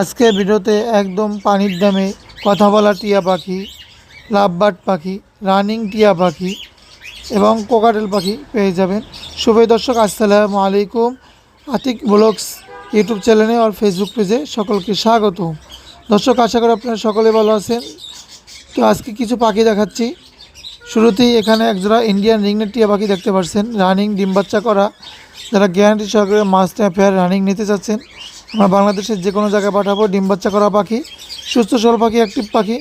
আজকে ভিডিওতে একদম পানির দামে কথা বলা টিয়া পাখি, লাভবার্ড পাখি, রানিং টিয়া পাখি এবং কোকাটেল পাখি পেয়ে যাবেন। শুভ দর্শক, আসসালামু আলাইকুম। আতিক ব্লগস ইউটিউব চ্যানেলে আর ফেসবুক পেজে সকলকে স্বাগত দর্শক, আশা করি আপনারা সকলে ভালো আছেন। তো আজকে কিছু পাখি দেখাচ্ছি। শুরুতেই এখানে একজোড়া ইন্ডিয়ান রিংনেট টিয়া পাখি দেখতে পাচ্ছেন। রানিং ডিম বাচ্চা করা। যারা গ্যারান্টি সহকারে মাছ ফেয়ার রানিং নিতে চাচ্ছেন। আমরা বাংলাদেশের যে কোনো জায়গায় পাঠাবো, ডিম বাচ্চা করা পাখি, সুস্থ সরল পাখি অ্যাক্টিভ পাখি,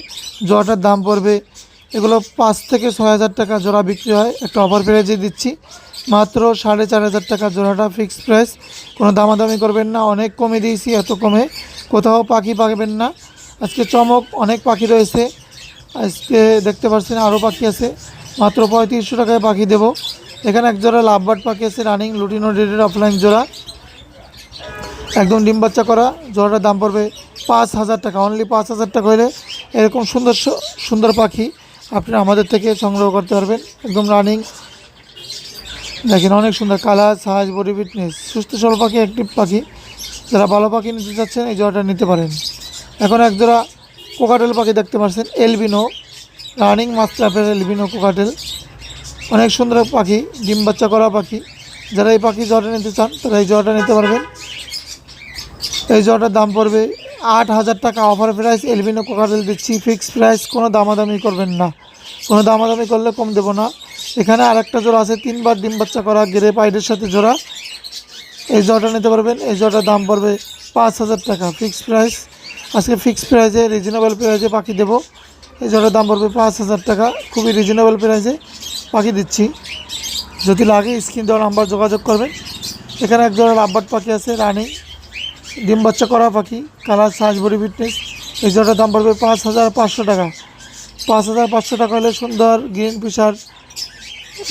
জোড়াটার দাম পড়বে। এগুলো পাঁচ থেকে ছয় হাজার টাকা জোড়া বিক্রি হয়। একটা অফার প্রাইজে দিচ্ছি। মাত্র সাড়ে চার হাজার টাকা জোড়াটা ফিক্সড প্রাইস কোনো দামাদামি করবেন না, অনেক কমে দিয়েছি, এত কমে কোথাও পাখি পাবেন না। আজকে চমক, অনেক পাখি রয়েছে। আজকে দেখতে পাচ্ছেন আরও পাখি আছে। মাত্র পঁয়ত্রিশশো টাকায় পাখি দেবো। এখানে এক জোড়া লাভবার্ড পাখি আছে রানিং লুটিনো ডেটের অফলাইন জোড়া। একদম ডিম বাচ্চা করা, জোড়াটার দাম পড়বে পাঁচ হাজার টাকা অনলি পাঁচ হাজার টাকা হলে এরকম সুন্দর সুন্দর পাখি আপনি আমাদের থেকে সংগ্রহ করতে পারবেন। একদম রানিং দেখেন অনেক সুন্দর কালার সাইজ বডি ফিটনেস সুস্থ সবল পাখি অ্যাক্টিভ পাখি। যারা ভালো পাখি নিতে চাচ্ছেন, এই জোড়াটা নিতে পারেন। এখন এক জোড়া কোকাটেল পাখি দেখতে পাচ্ছেন albino running master albino cockatiel অনেক সুন্দর পাখি, ডিম বাচ্চা করা পাখি। যারা এই পাখি জোড়াটা নিতে চান, তারা এই জোড়াটা নিতে পারবেন। এই জোড়াটার দাম পড়বে আট হাজার টাকা অফার প্রাইস এলবিনো কোকাটেল দিচ্ছি ফিক্স প্রাইস কোনো দামাদামি করবেন না। কোনো দামাদামি করলে কম দেবো না। এখানে আরেকটা জোড়া আছে, তিনবার ডিম বাচ্চা করা গেরে পাইডের সাথে জোড়া। এই জোড়াটা নিতে পারবেন, এই জোড়াটার দাম পড়বে পাঁচ হাজার টাকা ফিক্স প্রাইস আজকে ফিক্স প্রাইসে রিজনেবল প্রাইসে পাখি দেবো। এই জোড়াটার দাম পড়বে পাঁচ হাজার টাকা, খুবই রিজনেবল প্রাইসে পাখি দিচ্ছি। যদি লাগে, স্ক্রিন দেওয়ার নাম্বার যোগাযোগ করবেন। এখানে এক জোড়া লাভবার্ড পাখি আছে, রানিং। ডিম বাচ্চা করা পাখি, কালার সাইজ বডি ফিটনেস, এই জোড়াটার দাম পড়বে পাঁচ হাজার পাঁচশো টাকা। পাঁচ হাজার পাঁচশো টাকা হলে সুন্দর গ্রিন ফিশার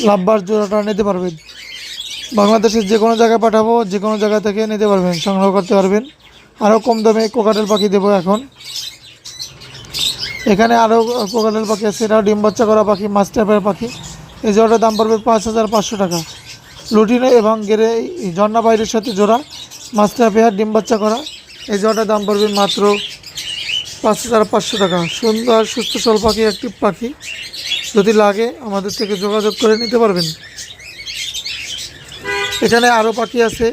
লাভবার জোড়াটা নিতে পারবেন। বাংলাদেশের যে কোনো জায়গায় পাঠাবো, যে কোনো জায়গা থেকে নিতে পারবেন, সংগ্রহ করতে পারবেন। আরও কম দামে কোকাটেল পাখি দেবো এখন। এখানে আরও কোকাটেল পাখি আছে, এটাও ডিম বাচ্চা করা পাখি, মাছ মাস্টার পাখি। এই জোড়াটার দাম পড়বে পাঁচ হাজার পাঁচশো টাকা। লুটিনো এবং গেরে ঝর্ণা বাইরের সাথে জোড়া। মাস্টার পেয়ার ডিম বাচ্চা করা। এই জোড়াটার দাম পড়বে মাত্র পাঁচ হাজার পাঁচশো টাকা। সুন্দর, সুস্থ সল পাখি একটি পাখি। যদি লাগে, আমাদের থেকে যোগাযোগ করে নিতে পারবেন। এখানে আরও পাখি আছে।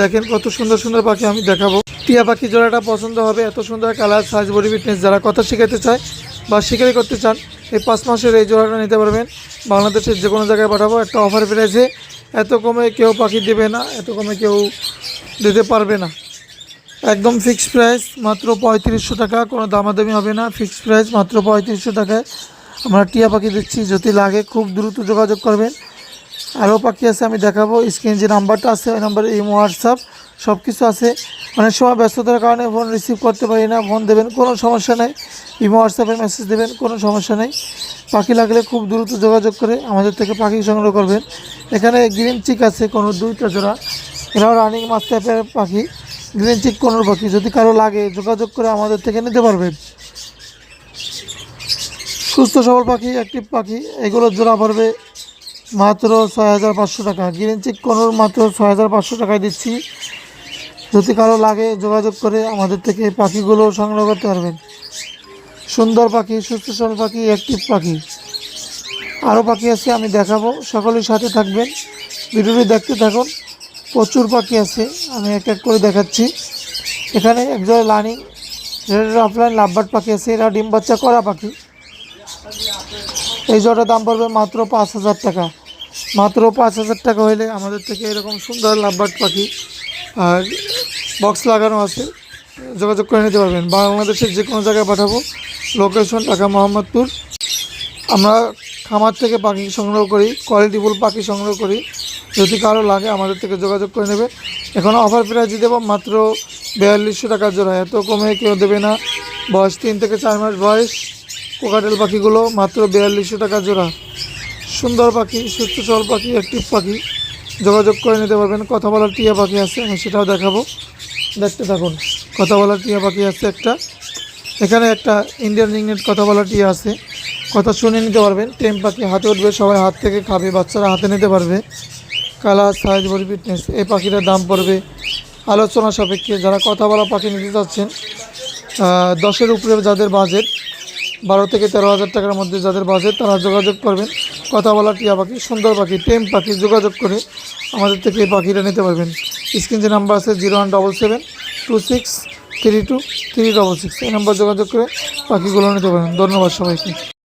দেখেন কত সুন্দর সুন্দর পাখি আমি দেখাবো। টিয়া পাখি জোড়াটা পছন্দ হবে। এত সুন্দর কালার সাইজ বডি ফিটনেস যারা কথা শেখাতে চায় বা শিকারি করতে চান, এই পাঁচ মাসের এই জোড়াটা নিতে পারবেন। বাংলাদেশের যে কোনো জায়গায় পাঠাবো। একটা অফার প্রাইসে এত কমে কেউ পাখি দেবে না, এত কমে কেউ দিতে পারবে না। একদম ফিক্সড প্রাইস মাত্র পঁয়ত্রিশশো টাকা, কোনো দামাদামি হবে না। ফিক্সড প্রাইস মাত্র পঁয়ত্রিশশো টাকায় আমরা টিয়া পাখি দিচ্ছি। যদি লাগে খুব দ্রুত যোগাযোগ করবেন। আরও পাখি আছে, আমি দেখাবো। স্ক্রিন যে নাম্বারটা আছে, ওই নাম্বারে এই হোয়াটসঅ্যাপ সব কিছু আছে। অনেক সময় ব্যস্ততার কারণে ফোন রিসিভ করতে পারি না ফোন দেবেন, কোনো সমস্যা নেই। ইমো, হোয়াটসঅ্যাপে মেসেজ দেবেন, কোনো সমস্যা নেই। পাখি লাগলে খুব দ্রুত যোগাযোগ করে আমাদের থেকে পাখি সংগ্রহ করবেন। এখানে গ্রিন চিক আছে, কোনো দুইটা জোড়া। এরাও রানিং মাছ টাইপের পাখি। গ্রিন চিক কোনো পাখি। যদি কারও লাগে, যোগাযোগ করে আমাদের থেকে নিতে পারবেন। সুস্থ, সবল পাখি অ্যাক্টিভ পাখি এগুলোর জোড়া পড়বে মাত্র ছয় হাজার পাঁচশো টাকা। গ্রিন চিক কোনোর মাত্র ছয় হাজার পাঁচশো টাকায় দিচ্ছি। যদি কারও লাগে যোগাযোগ করে আমাদের থেকে পাখিগুলো সংগ্রহ করতে পারবেন। সুন্দর পাখি সুস্থ সবল পাখি অ্যাক্টিভ পাখি। আরও পাখি আছে, আমি দেখাবো। সকলের সাথে থাকবেন। ভিডিওটি দেখতে থাকুন। প্রচুর পাখি আছে, আমি এক এক করে দেখাচ্ছি। এখানে একজন লার্নিং অফলাইন লাভবার্ড পাখি আছে, এরা ডিম বাচ্চা করা পাখি। এই জোড়ার দাম পড়বে মাত্র পাঁচ হাজার টাকা। মাত্র পাঁচ হাজার টাকা হলে আমাদের থেকে এরকম সুন্দর লাভবার্ড পাখি আর বক্স লাগানো আছে। যোগাযোগ করে নিতে পারবেন। বাংলাদেশের যে কোনো জায়গায় পাঠাবো। লোকেশন ঢাকা, মোহাম্মদপুর। আমরা খামার থেকে পাখি সংগ্রহ করি কোয়ালিটিফুল পাখি সংগ্রহ করি। যদি কারও লাগে আমাদের থেকে যোগাযোগ করে নেবে। এখন অফার প্রাইজ দেবো মাত্র বিয়াল্লিশশো টাকা জোড়া। এত কমে কেউ দেবে না। বয়স তিন থেকে চার মাস বয়স। কোকাটেল পাখিগুলো মাত্র বিয়াল্লিশশো টাকা জোড়া। সুন্দর পাখি, সুস্থ সবল পাখি অ্যাক্টিভ পাখি। যোগাযোগ করে নিতে পারবেন। কথা বলার টিয়া পাখি আছে, আমি সেটাও দেখাবো। দেখতে থাকুন, কথা বলার টিয়া পাখি আছে একটা। এখানে একটা ইন্ডিয়ান রিংনেট কথা বলার টিয়া আছে। কথা শুনে নিতে পারবেন, টেম পাখি হাতে উঠবে, সবাই হাত থেকে খাবে, বাচ্চারা হাতে নিতে পারবে। কালার সাইজ বডি ফিটনেস এই পাখিটার দাম পড়বে। আলোচনা সাপেক্ষে যারা কথা বলা পাখি নিতে চাচ্ছেন দশের উপরে যাদের বাজেট বারো থেকে তেরো হাজার টাকার মধ্যে যাদের বাজেট তারা যোগাযোগ করবেন। কথা বলা টিয়া পাখি, সুন্দর পাখি টেম পাখি, যোগাযোগ করে আমাদের থেকে এই পাখিটা নিতে পারবেন। স্ক্রিন যে নাম্বার আছে zero one double seven two six three two three double six এই নাম্বার যোগাযোগ করে পাখিগুলো নিতে পারবেন। ধন্যবাদ সবাইকে।